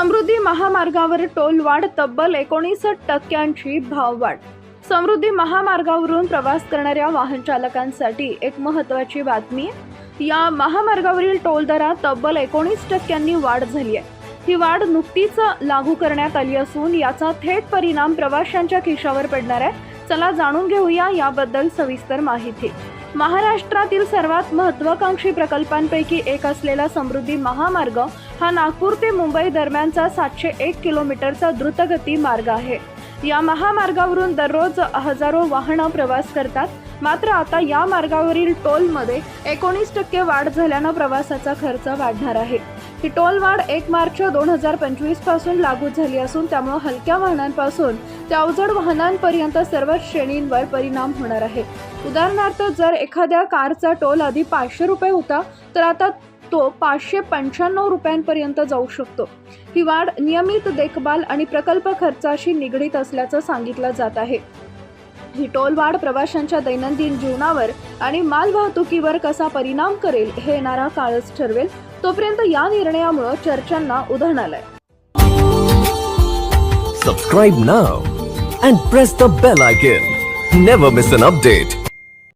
समृद्धी महामार्गावर टोल वाढ तब्बल एकोणीस टक्क्यांची भाववाढ. समृद्धी महामार्गावरून प्रवास करणाऱ्या वाहन चालकांसाठी एक महत्त्वाची बातमी या महामार्गावरील टोल दरात तब्बल एकोणीस टक्क्यांनी वाढ झाली आहे. ही वाढ नुकतीच लागू करण्यात आली असून याचा थेट परिणाम प्रवाशांच्या खिशावर पडणार आहे. चला जाणून घेऊया याबद्दल सविस्तर माहिती. महाराष्ट्रातील सर्वात महत्वाकांक्षी प्रकल्पांपैकी एक असलेला समृद्धी महामार्ग हा नागपूर ते मुंबई दरम्यानचा सातशे एक किलोमीटरचा द्रुतगती मार्ग आहे. या महामार्गावरून दररोज हजारो वाहनं प्रवास करतात. मात्र आता या मार्गावरील टोलमध्ये एकोणीस टक्के वाढ झाल्यानं प्रवासाचा खर्च वाढणार आहे. ही टोल वाढ एक मार्च दोन हजार पंचवीसपासून लागू झाली असून त्यामुळे हलक्या वाहनांपासून ते अवजड वाहनांपर्यंत सर्वच श्रेणींवर परिणाम होणार आहे. उदाहरणार्थ जर एखाद्या कारचा टोल आधी पाचशे रुपये होता तर आता तो पाचशे पंच्याण्णव रुपयांपर्यंत जाऊ शकतो. ही वाढ नियमित देखभाल आणि प्रकल्प खर्चाशी निगडीत असल्याचं सांगितलं जात आहे. ही टोलवाढ प्रवाशांच्या दैनंदिन जीवनावर आणि मालवाहतुकीवर कसा परिणाम करेल हे येणारा काळच ठरवेल. तोपर्यंत या निर्णयामुळे चर्चांना उधाण आलंय. Subscribe now and press the bell icon never miss an update